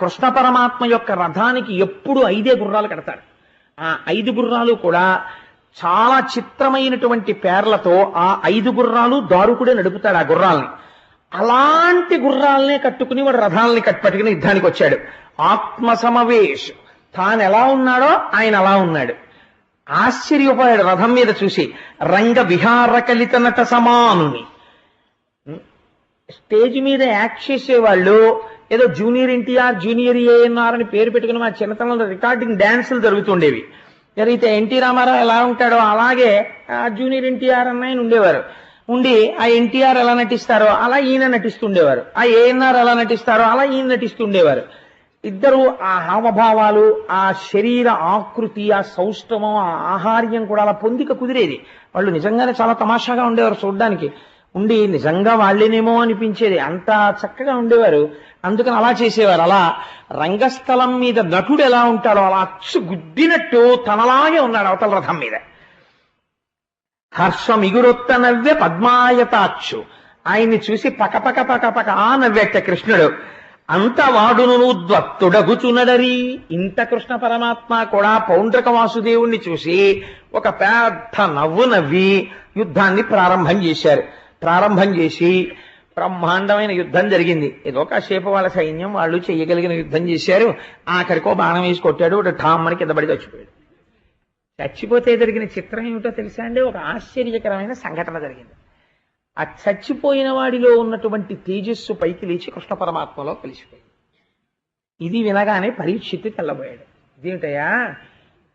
కృష్ణ పరమాత్మ యొక్క రథానికి ఎప్పుడు ఐదే గుర్రాలు కడతారు. ఆ ఐదు గుర్రాలు కూడా చాలా చిత్రమైనటువంటి పేర్లతో ఆ ఐదు గుర్రాలు దారుకుడే నడుపుతాడు ఆ గుర్రాల్ని. అలాంటి గుర్రాలనే కట్టుకుని వాడు రథాలని కట్టుపట్టుకుని యుద్ధానికి వచ్చాడు. ఆత్మ సమవేశ్. తాను ఎలా ఉన్నాడో ఆయన అలా ఉన్నాడు. ఆశ్చర్యపోయాడు రథం మీద చూసి. రంగ విహార కలిత నట సమానుని. స్టేజ్ మీద యాక్ట్ చేసేవాళ్ళు ఏదో జూనియర్ ఎన్టీఆర్ జూనియర్ ఏఎన్ఆర్ అని పేరు పెట్టుకుని మా చిన్నతనంలో రికార్డింగ్ డ్యాన్సులు జరుగుతుండేవి. జరిగితే ఎన్టీ రామారావు ఎలా ఉంటాడో అలాగే ఆ జూనియర్ ఎన్టీఆర్ అన్న ఆయన ఉండేవారు. ఉండి ఆ ఎన్టీఆర్ ఎలా నటిస్తారో అలా ఈయన నటిస్తుండేవారు. ఆ ఏఎన్ఆర్ ఎలా నటిస్తారో అలా ఈయన నటిస్తుండేవారు. ఇద్దరు ఆ హావభావాలు ఆ శరీర ఆకృతి ఆ సౌష్ఠవం ఆ ఆహార్యం కూడా అలా పొందిక కుదిరేది. వాళ్ళు నిజంగానే చాలా తమాషాగా ఉండేవారు చూడడానికి. ఉండి నిజంగా వాళ్ళేనేమో అనిపించేది. అంత చక్కగా ఉండేవారు. అందుకని అలా చేసేవారు. అలా రంగస్థలం మీద నటుడు ఎలా ఉంటాడో అలా అచ్చు గుద్దినట్టు తనలాగే ఉన్నాడు అవతల రథం మీద. హర్షం ఇగురొత్త నవ్వె అచ్చు ఆయన్ని చూసి పకపక పకపక ఆ నవ్వేట కృష్ణుడు. అంత వాడును ద్వత్తుడగుచునడరి. ఇంత కృష్ణ పరమాత్మ కూడా పౌండ్రక వాసుదేవుణ్ణి చూసి ఒక పెద్ద నవ్వు నవ్వి యుద్ధాన్ని ప్రారంభం చేశారు. ప్రారంభం చేసి బ్రహ్మాండమైన యుద్ధం జరిగింది. ఏదో కాసేపు వాళ్ళ సైన్యం వాళ్ళు చేయగలిగిన యుద్ధం చేశారు. ఆఖరికో బాణం వేసి కొట్టాడు. ఒక ఠామ్మని కింద పడి చచ్చిపోయాడు. చచ్చిపోతే జరిగిన చిత్రం ఏమిటో తెలుసా అండి? ఒక ఆశ్చర్యకరమైన సంఘటన జరిగింది. ఆ చచ్చిపోయిన వాడిలో ఉన్నటువంటి తేజస్సు పైకి లేచి కృష్ణ పరమాత్మలో కలిసిపోయింది. ఇది వినగానే పరీక్షిత్తు తెల్లబోయాడు. ఇదేమిటయా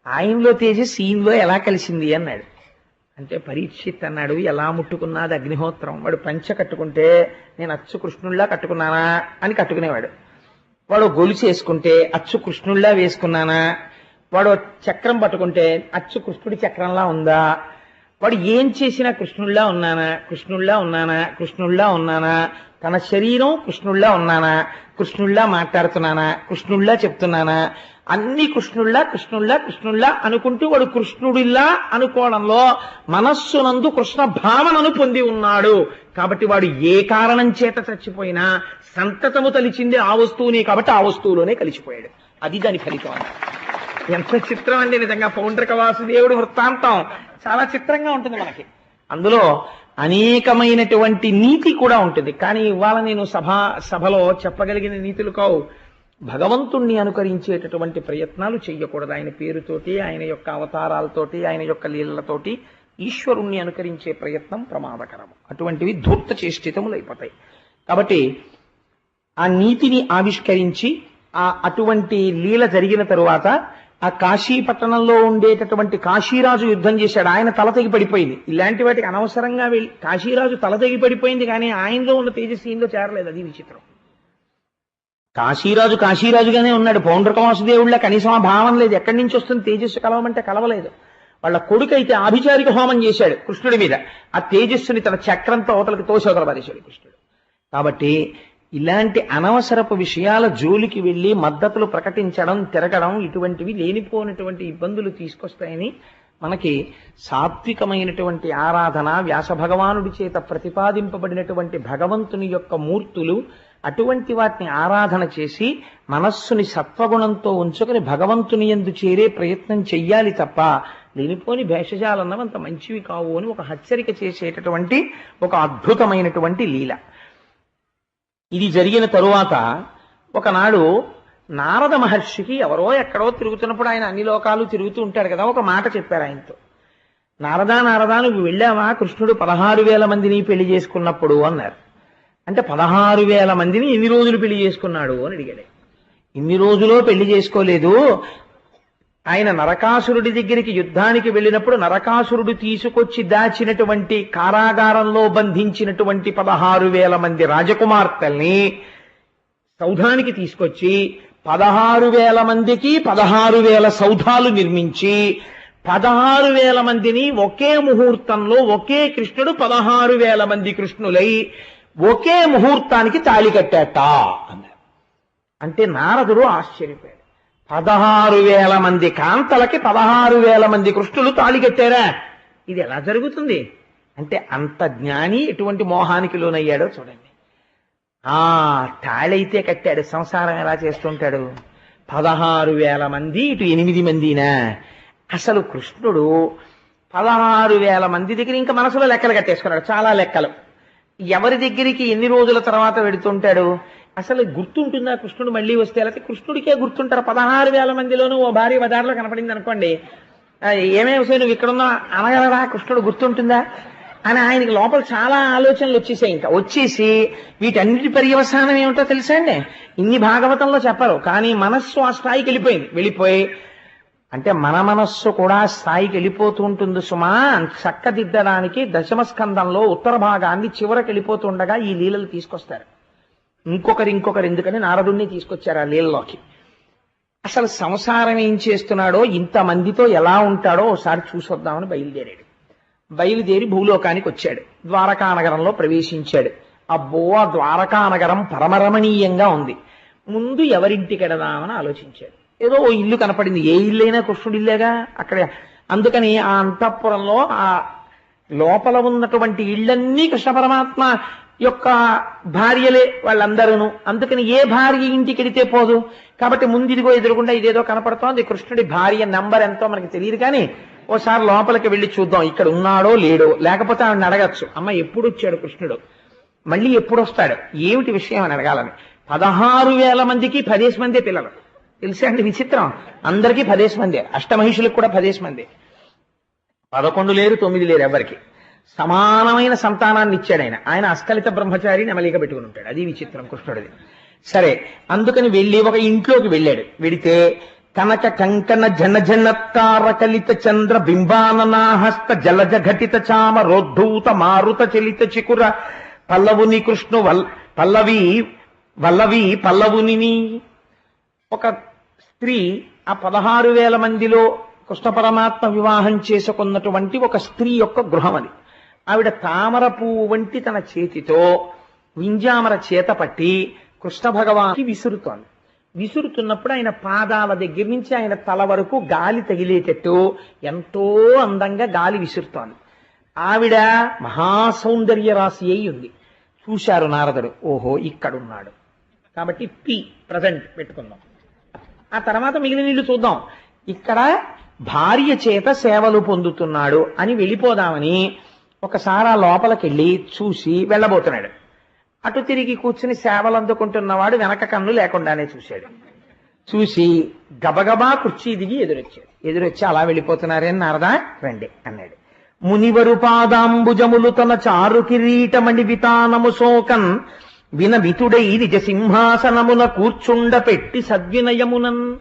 ఆయనలో తేజస్సు ఈయనలో ఎలా కలిసింది అన్నాడు. అంటే పరీక్షిత్ అన్నాడు ఎలా ముట్టుకున్నది అగ్నిహోత్రం. వాడు పంచ కట్టుకుంటే నేను అచ్చు కృష్ణుల్లా కట్టుకున్నానా అని కట్టుకునేవాడు. వాడు గొలుసు వేసుకుంటే అచ్చు కృష్ణుల్లా వేసుకున్నానా? వాడు చక్రం పట్టుకుంటే అచ్చు కృష్ణుడి చక్రంలా ఉందా? వాడు ఏం చేసినా కృష్ణుల్లా ఉన్నానా? కృష్ణుల్లా ఉన్నానా? కృష్ణుల్లా ఉన్నానా? తన శరీరం కృష్ణుల్లా ఉన్నానా? కృష్ణుల్లా మాట్లాడుతున్నానా? కృష్ణుల్లా చెప్తున్నానా? అన్ని కృష్ణుళ్ళ కృష్ణుళ్ళ కృష్ణుళ్ళ అనుకుంటూ వాడు కృష్ణుడిలా అనుకోవడంలో మనస్సునందు కృష్ణ భావనను పొంది ఉన్నాడు. కాబట్టి వాడు ఏ కారణం చేత చచ్చిపోయినా సంతతము తలిచింది ఆ వస్తువునే కాబట్టి ఆ వస్తువులోనే కలిసిపోయాడు. అది దాని ఫలితం. ఎంత చిత్రం అండి నిజంగా పౌండ్రక వాసుదేవుడు వృత్తాంతం. చాలా చిత్రంగా ఉంటుంది మనకి. అందులో అనేకమైనటువంటి నీతి కూడా ఉంటుంది. కానీ ఇవాళ నేను సభ సభలో చెప్పగలిగిన నీతులు కావు. భగవంతుణ్ణి అనుకరించేటటువంటి ప్రయత్నాలు చేయకూడదు ఆయన పేరుతోటి ఆయన యొక్క అవతారాలతోటి ఆయన యొక్క లీలలతోటి ఈశ్వరుణ్ణి అనుకరించే ప్రయత్నం ప్రమాదకరము అటువంటివి ధూర్త చేష్టితములైపోతాయి కాబట్టి ఆ నీతిని ఆవిష్కరించి ఆ అటువంటి లీల జరిగిన తరువాత ఆ కాశీ పట్టణంలో ఉండేటటువంటి కాశీరాజు యుద్ధం చేశాడు. ఆయన తల తెగి పడిపోయింది. ఇలాంటి వాటికి అనవసరంగా వెళ్ళి కాశీరాజు తల తెగి పడిపోయింది కానీ ఆయనలో ఉన్న తేజస్సు ఈయనలో చేరలేదు. అది విచిత్రం. కాశీరాజు కాశీరాజుగానే ఉన్నాడు. పౌండ్రక వాసుదేవుళ్ళ కనీసం ఆ భావం లేదు. ఎక్కడి నుంచి వస్తుంది? తేజస్సు కలవమంటే కలవలేదు. వాళ్ళ కొడుకు అయితే ఆభిచారిక హోమం చేశాడు కృష్ణుడి మీద. ఆ తేజస్సుని తన చక్రంతో అవతలకి తోసవతల పారేశాడు కృష్ణుడు. కాబట్టి ఇలాంటి అనవసరపు విషయాల జోలికి వెళ్ళి మద్దతులు ప్రకటించడం తిరగడం ఇటువంటివి లేనిపోయినటువంటి ఇబ్బందులు తీసుకొస్తాయని మనకి సాత్వికమైనటువంటి ఆరాధన వ్యాస భగవానుడి చేత ప్రతిపాదింపబడినటువంటి భగవంతుని యొక్క మూర్తులు అటువంటి వాటిని ఆరాధన చేసి మనస్సుని సత్వగుణంతో ఉంచుకుని భగవంతుని ఎందు చేరే ప్రయత్నం చెయ్యాలి తప్ప లేనిపోని భేషజాలన్నవి అంత మంచివి కావు అని ఒక హెచ్చరిక చేసేటటువంటి ఒక అద్భుతమైనటువంటి లీల. ఇది జరిగిన తరువాత ఒకనాడు నారద మహర్షికి ఎవరో ఎక్కడో తిరుగుతున్నప్పుడు ఆయన అన్ని లోకాలు తిరుగుతూ ఉంటాడు కదా ఒక మాట చెప్పారు ఆయనతో. నారదా నారదా నువ్వు వెళ్ళావా? కృష్ణుడు పదహారు వేల మందిని పెళ్ళి చేసుకున్నప్పుడు అన్నారు. అంటే పదహారు వేల మందిని ఎన్ని రోజులు పెళ్ళి చేసుకున్నాడు అని అడిగాడు. ఇన్ని రోజులో పెళ్ళి చేసుకోలేదు. ఆయన నరకాసురుడి దగ్గరికి యుద్ధానికి వెళ్ళినప్పుడు నరకాసురుడు తీసుకొచ్చి దాచినటువంటి కారాగారంలో బంధించినటువంటి పదహారు వేల మంది రాజకుమార్తెల్ని సౌధానికి తీసుకొచ్చి పదహారు వేల మందికి పదహారు వేల సౌధాలు నిర్మించి పదహారు వేల మందిని ఒకే ముహూర్తంలో ఒకే కృష్ణుడు పదహారు వేల మంది కృష్ణులై ఒకే ముహూర్తానికి తాళి కట్టాట అన్నారు. అంటే నారదుడు ఆశ్చర్యపోయాడు. పదహారు వేల మంది కాంతలకి పదహారు వేల మంది కృష్ణులు తాళి కట్టారా? ఇది ఎలా జరుగుతుంది? అంటే అంత జ్ఞాని ఎటువంటి మోహానికి లోనయ్యాడో చూడండి. ఆ తాళైతే కట్టాడు. సంసారం ఎలా చేస్తుంటాడు? పదహారు వేల మంది ఇటు ఎనిమిది మందినా? అసలు కృష్ణుడు పదహారు వేల మంది దగ్గర ఇంకా మనసులో లెక్కలు కట్టేసుకున్నాడు. చాలా లెక్కలు. ఎవరి దగ్గరికి ఎన్ని రోజుల తర్వాత వెడుతుంటాడు? అసలు గుర్తుంటుందా కృష్ణుడు మళ్ళీ వస్తే? లేకపోతే కృష్ణుడికే గుర్తుంటారు? పదహారు వేల మందిలోనూ ఓ భార్య బజార్లో కనపడింది అనుకోండి. ఏమేమి ఏమే వస్తే నువ్వు ఇక్కడున్నా అనగలరా? కృష్ణుడు గుర్తుంటుందా? అని ఆయనకి లోపల చాలా ఆలోచనలు వచ్చేసాయి ఇంకా. వచ్చేసి వీటన్నిటి పర్యవసానం ఏమిటో తెలుసా అండి? ఇన్ని భాగవతంలో చెప్పరు. కానీ మనస్సు ఆ స్థాయికి వెళ్ళిపోయింది. వెళ్ళిపోయి అంటే మన మనస్సు కూడా స్థాయికి వెళ్ళిపోతూ ఉంటుంది సుమా. చక్కదిద్దడానికి దశమ స్కందంలో ఉత్తర భాగాన్ని చివరికి వెళ్ళిపోతుండగా ఈ లీలలు తీసుకొస్తారు. ఇంకొకరు ఇంకొకరు ఎందుకని నారదుణ్ణి తీసుకొచ్చారు ఆ లీలలోకి. అసలు సంసారం ఏం చేస్తున్నాడో ఇంతమందితో ఎలా ఉంటాడో ఒకసారి చూసొద్దామని బయలుదేరాడు. బయలుదేరి భూలోకానికి వచ్చాడు. ద్వారకా నగరంలో ప్రవేశించాడు. అబ్బో ఆ ద్వారకా నగరం పరమరమణీయంగా ఉంది. ముందు ఎవరింటికి ఎడదామని ఆలోచించాడు. ఏదో ఓ ఇల్లు కనపడింది. ఏ ఇల్లైనా కృష్ణుడి ఇల్లేగా? అక్కడ అందుకని ఆ అంతఃపురంలో ఆ లోపల ఉన్నటువంటి ఇళ్ళన్నీ కృష్ణ పరమాత్మ యొక్క భార్యలే వాళ్ళందరూను. అందుకని ఏ భార్య ఇంటికి వెడితే పోదు. కాబట్టి ముందు ఇదిగో ఎదురుకుండా ఇదేదో కనపడుతోంది. కృష్ణుడి భార్య నంబర్ ఎంతో మనకి తెలియదు కానీ ఓసారి లోపలికి వెళ్ళి చూద్దాం. ఇక్కడ ఉన్నాడో లేడో. లేకపోతే ఆవిడ అడగచ్చు. అమ్మ ఎప్పుడు వచ్చాడు కృష్ణుడు? మళ్ళీ ఎప్పుడు వస్తాడు ఏమిటి విషయం అని అడగాలని. పదహారు వేల మందికి పదేసి మందే పిల్లలు. తెలుసా అండి? విచిత్రం. అందరికీ పదేసి మందే అష్టమహిషులకు కూడా పదేసి మందే పదకొండు లేరు తొమ్మిది లేరు ఎవరికి సమానమైన సంతానాన్ని ఇచ్చాడు ఆయన. ఆయన అస్కలిత బ్రహ్మచారి నెమలిక పెట్టుకుని ఉంటాడు. అది విచిత్రం కృష్ణుడిది. సరే అందుకని వెళ్ళి ఒక ఇంట్లోకి వెళ్ళాడు. వెడితే కనక కంకణ జన జనత్కార కలిత చంద్ర బింబాననాహస్త జలజ ఘటిత చామ రోద్ధూత మారుత చలిత చికుర పల్లవుని కృష్ణు వల్ పల్లవి వల్లవి పల్లవుని ఒక స్త్రీ ఆ పదహారు వేల మందిలో కృష్ణ పరమాత్మ వివాహం చేసుకున్నటువంటి ఒక స్త్రీ యొక్క గృహం అది. ఆవిడ తామర పువ్వు వంటి తన చేతితో వింజామర చేత పట్టి కృష్ణ భగవానికి విసురుతోంది. విసురుతున్నప్పుడు ఆయన పాదాల దగ్గర నుంచి ఆయన తల వరకు గాలి తగిలేటట్టు ఎంతో అందంగా గాలి విసురుతోంది. ఆవిడ మహాసౌందర్య రాశి అయి ఉంది. చూశారు నారదుడు ఓహో ఇక్కడున్నాడు. కాబట్టి పి ప్రజెంట్ పెట్టుకుందాం. ఆ తర్వాత మిగిలిన నీళ్ళు చూద్దాం. ఇక్కడ భార్య చేత సేవలు పొందుతున్నాడు అని వెళ్ళిపోదామని ఒకసారి ఆ లోపలికెళ్ళి చూసి వెళ్ళబోతున్నాడు. అటు తిరిగి కూర్చుని సేవలు అందుకుంటున్నవాడు వెనక కన్ను లేకుండానే చూశాడు. చూసి గబగబా కుర్చీ దిగి ఎదురొచ్చాడు. ఎదురొచ్చి అలా వెళ్ళిపోతున్నారే నారదా? రండి అన్నాడు. మునివరు పాదాంబుజములు తన చారు కిరీటమణి వితానము శోకన్ వినమితుడై నిజ సింహాసనమున కూర్చుండ పెట్టి సద్వినయమునన్.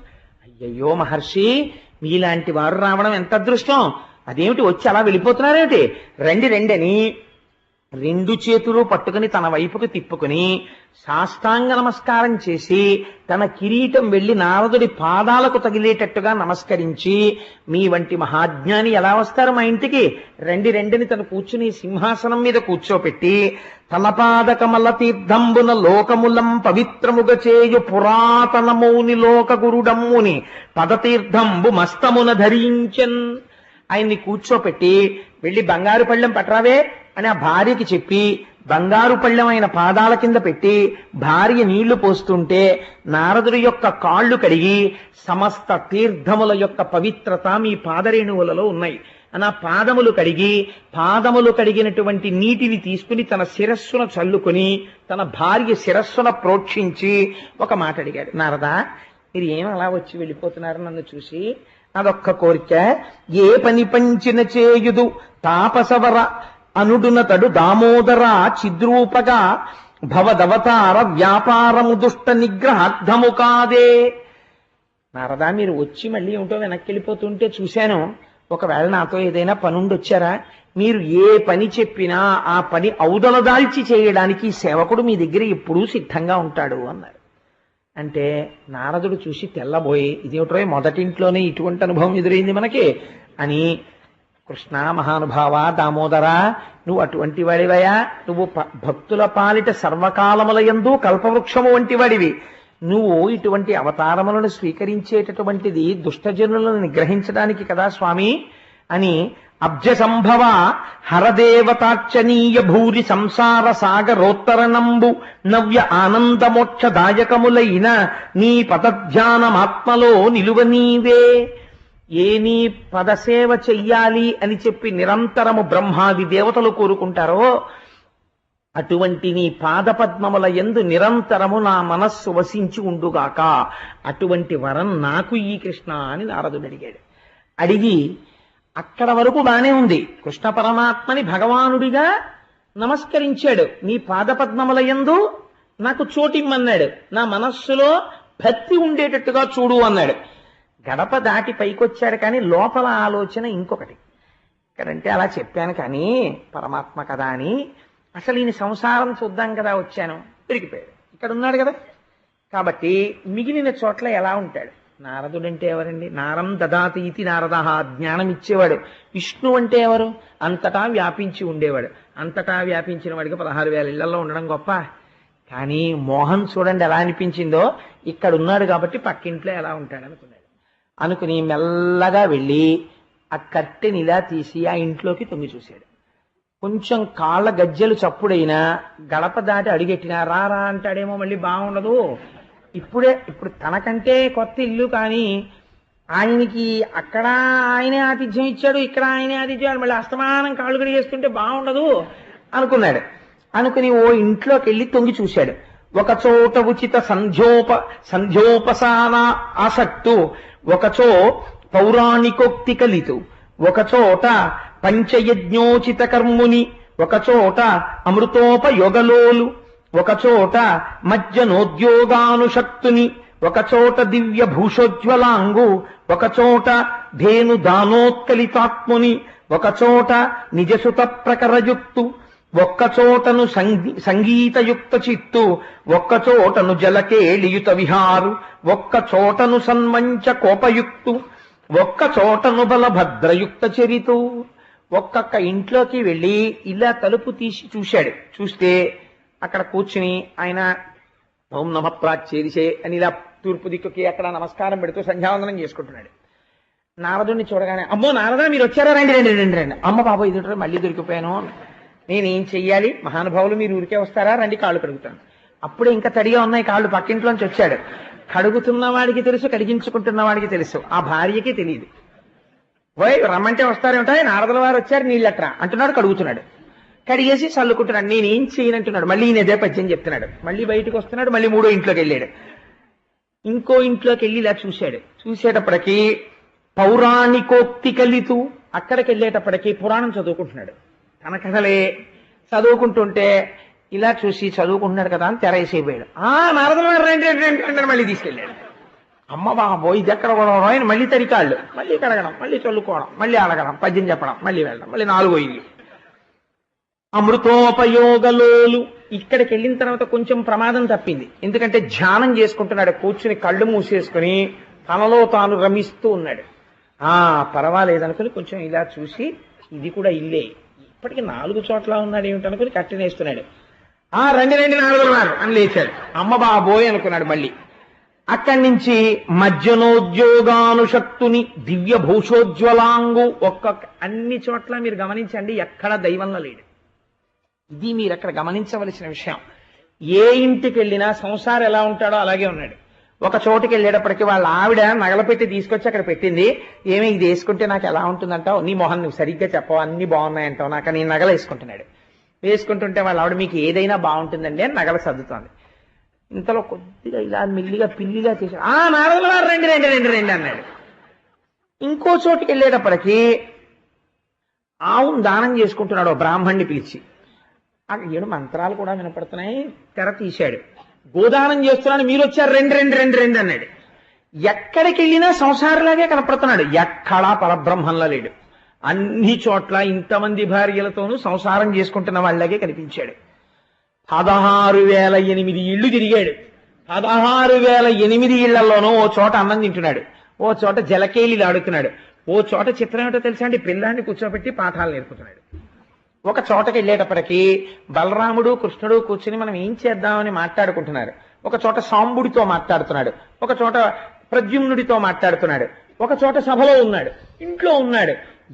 అయ్యయ్యో మహర్షి మీలాంటి వారు రావడం ఎంత అదృష్టం? అదేమిటి వచ్చి అలా వెళ్ళిపోతున్నారేమిటి? రండి రండి అని రెండు చేతులు పట్టుకుని తన వైపుకు తిప్పుకుని సాష్టాంగ నమస్కారం చేసి తన కిరీటం వెళ్ళి నారదుడి పాదాలకు తగిలేటట్టుగా నమస్కరించి మీ వంటి మహాజ్ఞాని ఎలా వస్తారు మా ఇంటికి? రండి రెండిని తను కూర్చుని సింహాసనం మీద కూర్చోపెట్టి తలపాదకమల తీర్థంబున లోకములం పవిత్రముగ చేయు పురాతనమౌని లోక గురుడమ్ముని పదతీర్థంబు మస్తమున ధరించన్. ఆయన్ని కూర్చోపెట్టి వెళ్ళి బంగారు పళ్ళెం పట్రావే అని ఆ భార్యకి చెప్పి బంగారు పళ్ళమైన పాదాల కింద పెట్టి భార్య నీళ్ళు పోస్తుంటే నారదుడి యొక్క కాళ్ళు కడిగి సమస్త తీర్థముల యొక్క పవిత్రత మీ పాదరేణువులలో ఉన్నాయి. అని ఆ పాదములు కడిగి పాదములు కడిగినటువంటి నీటిని తీసుకుని తన శిరస్సును చల్లుకొని తన భార్య శిరస్సున ప్రోక్షించి ఒక మాట అడిగాడు. నారదా మీరు ఏం అలా వచ్చి వెళ్ళిపోతున్నారు నన్ను చూసి? అదొక్క కోరిక. ఏ పని పంచిన చేయుదు తాపసవర అనుడునతడు దామోదర చిద్రూపగా భవదవతార వ్యాపారము దుష్ట నిగ్రహార్థము కాదే. నారదా మీరు వచ్చి మళ్ళీ ఏమిటో వెనక్కి వెళ్ళిపోతుంటే చూశాను. ఒకవేళ నాతో ఏదైనా పనుండి వచ్చారా మీరు ఏ పని చెప్పినా ఆ పని అవుదలదాల్చి చేయడానికి సేవకుడు మీ దగ్గర ఎప్పుడూ సిద్ధంగా ఉంటాడు అన్నారు. అంటే నారదుడు చూసి తెల్లబోయి ఇదేమిటో మొదటింట్లోనే ఇటువంటి అనుభవం ఎదురైంది మనకి? అని కృష్ణ మహానుభావ దామోదర నువ్వు అటువంటి వాడివయా నువ్వు భక్తుల పాలిట సర్వకాలముల కల్పవృక్షము వంటి వాడివి నువ్వు ఇటువంటి అవతారములను స్వీకరించేటటువంటిది దుష్టజనులను నిగ్రహించడానికి కదా స్వామి అని అబ్జ సంభవ హరదేవతార్చనీయ భూరి సంసార సాగరోత్తరణంబు నవ్య ఆనందమోక్షదాయకములైన నీ పదధ్యానమాత్మలో నిలువ నీవే. ఏమీ పదసేవ చెయ్యాలి అని చెప్పి నిరంతరము బ్రహ్మాది దేవతలు కోరుకుంటారో అటువంటి నీ పాదపద్మముల ఎందు నిరంతరము నా మనస్సు వసించి ఉండుగాక అటువంటి వరం నాకు ఈ కృష్ణ అని నారదుడు అడిగాడు. అడిగి అక్కడ వరకు బానే ఉంది. కృష్ణ పరమాత్మని భగవానుడిగా నమస్కరించాడు. నీ పాదపద్మముల యందు నాకు చోటిమ్మన్నాడు. నా మనస్సులో భక్తి ఉండేటట్టుగా చూడు అన్నాడు. గడప దాటి పైకొచ్చాడు కానీ లోపల ఆలోచన ఇంకొకటి. ఇక్కడంటే అలా చెప్పాను కానీ పరమాత్మ కదా అని అసలు ఈయన సంసారం చూద్దాం కదా వచ్చాను పెరిగిపోయాడు ఇక్కడ ఉన్నాడు కదా. కాబట్టి మిగిలిన చోట్ల ఎలా ఉంటాడు? నారదుడు అంటే ఎవరండి? నారం దదాతి ఇది నారద జ్ఞానం ఇచ్చేవాడు. విష్ణు అంటే ఎవరు? అంతటా వ్యాపించి ఉండేవాడు. అంతటా వ్యాపించిన వాడికి పదహారు వేల ఇళ్ళలో ఉండడం గొప్ప. కానీ మోహన్ చూడండి ఎలా అనిపించిందో ఇక్కడ ఉన్నాడు కాబట్టి పక్కింట్లో ఎలా ఉంటాడు అనుకున్నాడు. అనుకుని మెల్లగా వెళ్ళి ఆ కట్టెని ఇలా తీసి ఆ ఇంట్లోకి తొంగి చూశాడు. కొంచెం కాళ్ళ గజ్జెలు చప్పుడైనా గడప దాటి అడిగెట్టినా రా రా అంటాడేమో మళ్ళీ బాగుండదు. ఇప్పుడే ఇప్పుడు తనకంటే కొత్త ఇల్లు కానీ ఆయనకి అక్కడ ఆయనే ఆతిథ్యం ఇచ్చాడు ఇక్కడ ఆయనే ఆతిథ్యం మళ్ళీ అస్తమానం కాళ్ళు కడిగేస్తుంటే బాగుండదు అనుకున్నాడు. అనుకుని ఓ ఇంట్లోకి వెళ్ళి తొంగి చూశాడు. ఒక చోట ఉచిత సంధ్యోప సంధ్యోపసాన ఆసక్తు ఒకచో పౌరాణికోక్తి కలితు ఒకచోట పంచయజ్ఞోచిత కర్ముని ఒకచోట అమృతోపయోగలోలు ఒకచోట మజ్జనోద్యోగానుషక్తుని ఒకచోట దివ్య భూషోజ్వలాంగు ఒకచోట ధేను దానోత్కలితాత్ముని ఒకచోట నిజసుత ప్రకరయుక్తు ఒక్కచోటను సంగీ సంగీతయుక్త చిత్తు ఒక్కచోటను జలకేళియుత విహారు ఒక్కచోటను సన్మంచ కోపయుక్తు ఒక్క చోటను బలభద్రయుక్త చరితు. ఒక్కొక్క ఇంట్లోకి వెళ్ళి ఇలా తలుపు తీసి చూశాడు. చూస్తే అక్కడ కూర్చుని ఆయన ఓం నమ ప్రాచ్యేరిసే అని ఇలా తూర్పు దిక్కుకి అక్కడ నమస్కారం పెడుతూ సంధ్యావందనం చేసుకుంటున్నాడు. నారదుడిని చూడగానే అమ్మో నారదా మీరు వచ్చారా? రండి రండి రండి రండి. అమ్మ బాబు ఇది మళ్ళీ దొరికిపోయాను. నేనేం చెయ్యాలి? మహానుభావులు మీరు ఊరికే వస్తారా? రండి కాళ్ళు కడుగుతాను. అప్పుడే ఇంకా తడిగా ఉన్నాయి కాళ్ళు పక్కింట్లోంచి వచ్చాడు. కడుగుతున్న వాడికి తెలుసు కడిగించుకుంటున్న వాడికి తెలుసు. ఆ భార్యకి తెలియదు ఓయ్ రమ్మంటే వస్తారేమిటా? నారదుల వారు వచ్చారు నీళ్ళట్రా. అంటున్నాడు కడుగుతున్నాడు. కడిగేసి చల్లుకుంటున్నాడు. నేనేం చేయనంటున్నాడు మళ్ళీ ఈయన ఇదే పద్యం చెప్తున్నాడు. మళ్ళీ బయటకు వస్తున్నాడు మళ్ళీ మూడో ఇంట్లోకి వెళ్ళాడు. ఇంకో ఇంట్లోకి వెళ్ళి ఇలా చూశాడు. చూసేటప్పటికి పౌరాణికోక్తి కలితూ అక్కడికి వెళ్ళేటప్పటికి పురాణం చదువుకుంటున్నాడు. తన కథలే చదువుకుంటుంటే ఇలా చూసి చదువుకుంటున్నాడు కదా అని తెరేసేపోయాడు ఆ నారదుల వారు రండి మళ్ళీ తీసుకెళ్ళాడు. అమ్మ బాబో ఇది ఎక్కడ కూడా ఆయన మళ్ళీ తరికాళ్ళు. మళ్ళీ కడగడం మళ్ళీ చల్లుకోవడం మళ్ళీ అడగడం పద్యం చెప్పడం మళ్ళీ వెళ్ళడం మళ్ళీ నాలుగో ఇల్లు. అమృతోపయోగలోలు. ఇక్కడికి వెళ్ళిన తర్వాత కొంచెం ప్రమాదం తప్పింది. ఎందుకంటే ధ్యానం చేసుకుంటున్నాడు. కూర్చుని కళ్ళు మూసేసుకుని తనలో తాను రమిస్తూ ఉన్నాడు. ఆ పర్వాలేదనుకుని కొంచెం ఇలా చూసి ఇది కూడా ఇల్లే. ఇప్పటికి నాలుగు చోట్ల ఉన్నాడు ఏమిటనుకుని కట్టినేస్తున్నాడు ఆ రండి రండి నాలుగు అని లేచాడు. అమ్మ బాబోయ్ అనుకున్నాడు మళ్ళీ. అక్కడి నుంచి మజ్జనోద్యోగానుషక్తుని దివ్య భూషోజ్వలాంగు ఒక్కొక్క అన్ని చోట్ల మీరు గమనించండి ఎక్కడ దైవంలో లేడు. ఇది మీరు అక్కడ గమనించవలసిన విషయం. ఏ ఇంటికి వెళ్ళినా సంసారం ఎలా ఉంటాడో అలాగే ఉన్నాడు. ఒక చోటుకి వెళ్ళేటప్పటికి వాళ్ళ ఆవిడ నగల పెట్టి తీసుకొచ్చి అక్కడ పెట్టింది. ఏమి ఇది వేసుకుంటే నాకు ఎలా ఉంటుందంటావు? నీ మొహన్ నువ్వు సరిగ్గా చెప్పవు? అన్ని బాగున్నాయంటావు. నాకు నేను నగలు వేసుకుంటున్నాడు. వేసుకుంటుంటే వాళ్ళ ఆవిడ మీకు ఏదైనా బాగుంటుందండి అని నగలు సర్దుతోంది. ఇంతలో కొద్దిగా ఇలా మిల్లిగా పిల్లిగా చేశాడు ఆ నారదుల వారు రండి రండి రండి రండి అన్నాడు. ఇంకో చోటుకి వెళ్ళేటప్పటికి ఆవును దానం చేసుకుంటున్నాడు బ్రాహ్మణ్ణి పిలిచి. అక్కడ ఏడు మంత్రాలు కూడా వినపడుతున్నాయి. తెర తీశాడు. గోదానం చేస్తున్నాను మీరు వచ్చారు రెండు రెండు రెండు రెండు అన్నాడు. ఎక్కడికి వెళ్ళినా సంసారలాగే కనపడుతున్నాడు. ఎక్కడా పరబ్రహ్మంలా లేడు. అన్ని చోట్ల ఇంతమంది భార్యలతోనూ సంసారం చేసుకుంటున్న వాళ్ళగే కనిపించాడు. పదహారు వేల ఎనిమిది ఇళ్ళు తిరిగాడు. పదహారు వేల ఎనిమిది ఇళ్ళలోనూ ఓ చోట అన్నం తింటున్నాడు. ఓ చోట జలకేళిలు ఆడుతున్నాడు. ఓ చోట చిత్రం ఏమిటో తెలుసా అండి? పిల్లాన్ని కూర్చోబెట్టి పాఠాలు నేర్పుతున్నాడు. ఒక చోటకి వెళ్ళేటప్పటికి బలరాముడు కృష్ణుడు కూర్చుని మనం ఏం చేద్దామని మాట్లాడుకుంటున్నారు? ఒక చోట సాంబుడితో మాట్లాడుతున్నాడు. ఒక చోట ప్రద్యుమ్నుడితో మాట్లాడుతున్నాడు. ఒక చోట సభలో ఉన్నాడు. ఇంట్లో ఉన్నాడు.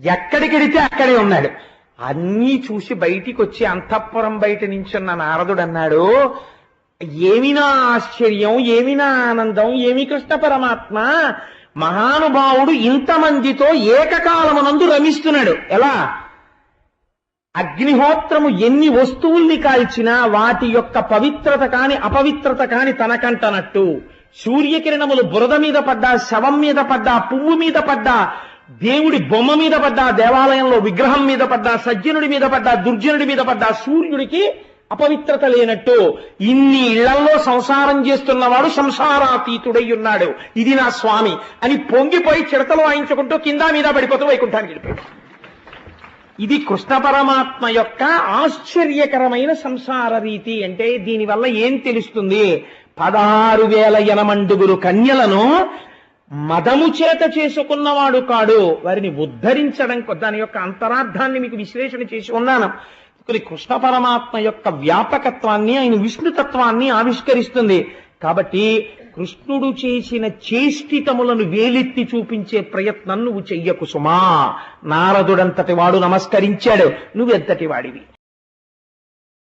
ఎక్కడికెడితే అక్కడే ఉన్నాడు. అన్నీ చూసి బయటికి వచ్చి అంతఃపురం బయట నించున్న నారదుడు అన్నాడు ఏమినా ఆశ్చర్యం? ఏమినా ఆనందం? ఏమి కృష్ణ పరమాత్మ? మహానుభావుడు ఇంతమందితో ఏకకాలమునందు రమిస్తున్నాడు. ఎలా? అగ్నిహోత్రము ఎన్ని వస్తువుల్ని కాల్చినా వాటి యొక్క పవిత్రత కాని అపవిత్రత కాని తనకంటనట్టు. సూర్యకిరణములు బురద మీద పడ్డా శవం మీద పడ్డా పువ్వు మీద పడ్డా దేవుడి బొమ్మ మీద పడ్డా దేవాలయంలో విగ్రహం మీద పడ్డా సజ్జనుడి మీద పడ్డా దుర్జనుడి మీద పడ్డా సూర్యుడికి అపవిత్రత లేనట్టు. ఇన్ని ఇళ్ళలో సంసారం చేస్తున్నవాడు సంసారాతీతుడై ఉన్నాడు ఇది నా స్వామి అని పొంగిపోయి చిడతలు వాయించుకుంటూ కింద మీద పడిపోతూ వైకుంఠానికి వెళ్ళిపోయాడు. ఇది కృష్ణ పరమాత్మ యొక్క ఆశ్చర్యకరమైన సంసార రీతి అంటే దీనివల్ల ఏం తెలుస్తుంది? పదహారు వేల ఎనమండుగురు కన్యలను మదము చేత చేసుకున్నవాడు కాడు. వారిని ఉద్ధరించడం దాని యొక్క అంతరార్థాన్ని మీకు విశ్లేషణ చేసి ఉన్నాను. కొన్ని కృష్ణ పరమాత్మ యొక్క వ్యాపకత్వాన్ని ఆయన విష్ణుతత్వాన్ని ఆవిష్కరిస్తుంది. కాబట్టి కృష్ణుడు చేసిన చేష్టితములను వేలెత్తి చూపించే ప్రయత్నం నువ్వు చెయ్యకు సుమా. నారదుడంతటి వాడు నమస్కరించాడు. నువ్వెంతటి వాడివి?